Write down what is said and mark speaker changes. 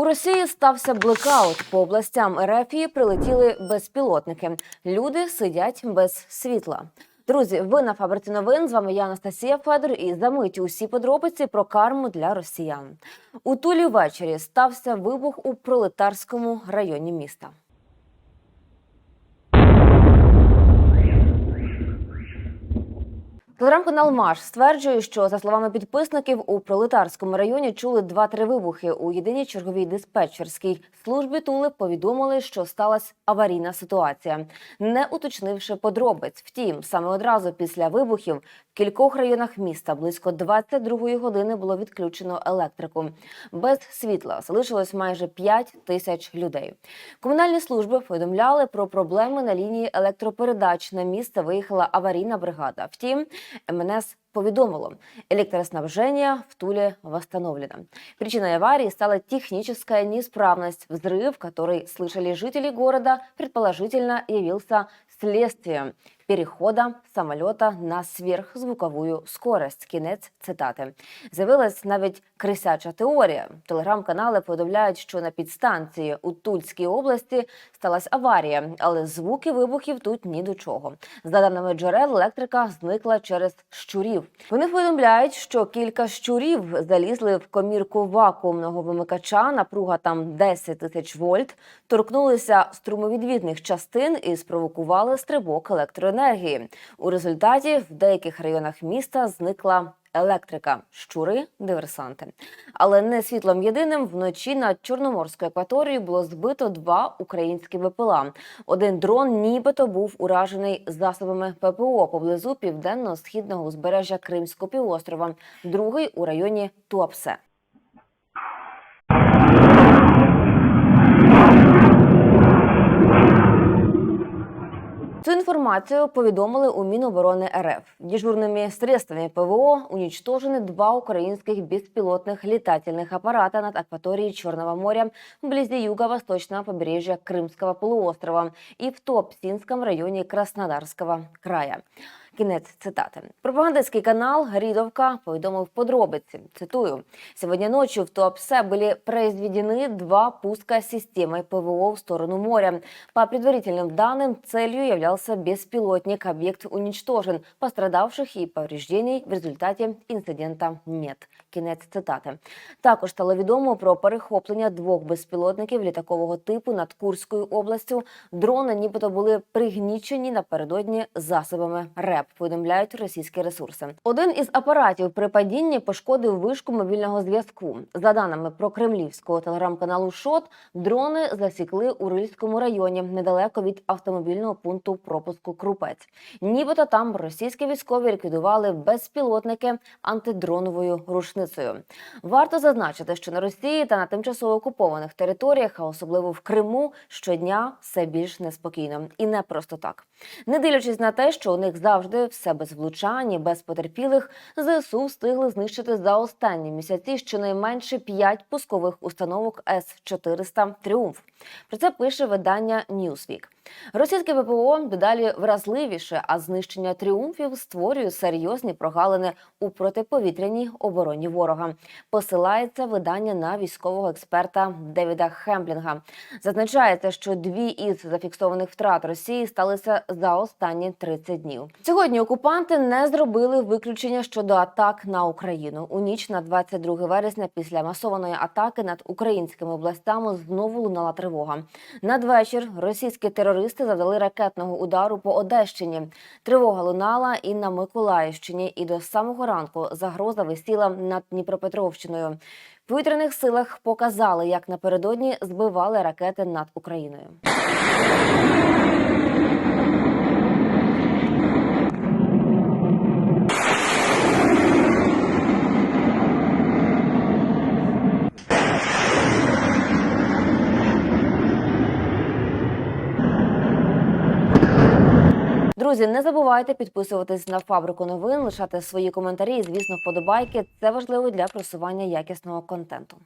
Speaker 1: У Росії стався блекаут. По областям РФ прилетіли безпілотники. Люди сидять без світла. Друзі, ви на фабриці новин. З вами я Анастасія Федор. І за мить усі подробиці про карму для росіян. У Тулі ввечері стався вибух у пролетарському районі міста. Телеграм-канал Маш стверджує, що за словами підписників у пролетарському районі чули два-три вибухи. У єдиній черговій диспетчерській службі Тули повідомили, що сталася аварійна ситуація, не уточнивши подробиць. Втім, саме одразу після вибухів в кількох районах міста близько 22-ї години було відключено електрику. Без світла залишилось майже 5 тисяч людей. Комунальні служби повідомляли про проблеми на лінії електропередач. На місце виїхала аварійна бригада. Втім, МНС повідомило, электроснабжение в Туле восстановлено. Причиной аварии стала техническая неисправность. Взрыв, который слышали жители города, предположительно явился следствием перехода самолета на сверхзвуковую скорость. Кінець цитати. З'явилась навіть крисяча теорія. Телеграм-канали повідомляють, що на підстанції у Тульській області сталася аварія, але звуки вибухів тут ні до чого. За даними джерел, електрика зникла через щурів. Вони повідомляють, що кілька щурів залізли в комірку вакуумного вимикача. Напруга там 10 тисяч вольт, торкнулися струмовідвідних частин і спровокували стрибок електроенергії. У результаті в деяких районах міста зникла. Електрика, щури, диверсанти, але не світлом єдиним вночі над чорноморською акваторією було збито два українські БПЛА. Один дрон, нібито був уражений засобами ППО поблизу південно-східного узбережжя Кримського півострова, другий у районі Туапсе. Цю інформацію повідомили у Міноборони РФ. Дежурними средствами ПВО уничтожены два украинских беспилотных летательных аппарата над акваторией Черного моря вблизи юго-восточного побережья Крымского полуострова и в Туапсинском районе Краснодарского края. Кінець цитати. Пропагандистський канал Гридовка повідомив подробиці. Цитую: «Сегодня ночью в Туапсе были произведены два пуска системой ПВО в сторону моря. По предварительным данным, целью являлся беспилотник. Объект уничтожен. Пострадавших и повреждений в результаті інцидента нет. Кінець цитати. Також стало відомо про перехоплення двох безпілотників літакового типу над Курською областю. Дрони нібито були пригнічені напередодні засобами РЕП. Повідомляють російські ресурси. Один із апаратів при падінні пошкодив вишку мобільного зв'язку. За даними про кремлівського телеграм-каналу ШОТ, дрони засікли у Рильському районі недалеко від автомобільного пункту пропуску Крупець. Нібито там російські військові ліквідували безпілотники антидроновою рушницею. Варто зазначити, що на Росії та на тимчасово окупованих територіях, а особливо в Криму, щодня все більш неспокійно і не просто так. Не дивлячись на те, що у них завжди все без влучань і без потерпілих, ЗСУ встигли знищити за останні місяці щонайменше п'ять пускових установок С-400 Тріумф. Про це пише видання Newsweek. Російське ВПО дедалі вразливіше, а знищення тріумфів створює серйозні прогалини у протиповітряній обороні ворога. Посилається видання на військового експерта Девіда Хемблінга. Зазначається, що дві із зафіксованих втрат Росії сталися за останні 30 днів. Сьогодні окупанти не зробили виключення щодо атак на Україну. У ніч на 22 вересня після масованої атаки над українськими областями знову лунала тривога. Надвечір російські терористи завдали ракетного удару по Одещині. Тривога лунала і на Миколаївщині, і до самого ранку загроза висіла над Дніпропетровщиною. В повітряних силах показали, як напередодні збивали ракети над Україною. Друзі, не забувайте підписуватись на фабрику новин, лишати свої коментарі і, звісно, вподобайки. Це важливо для просування якісного контенту.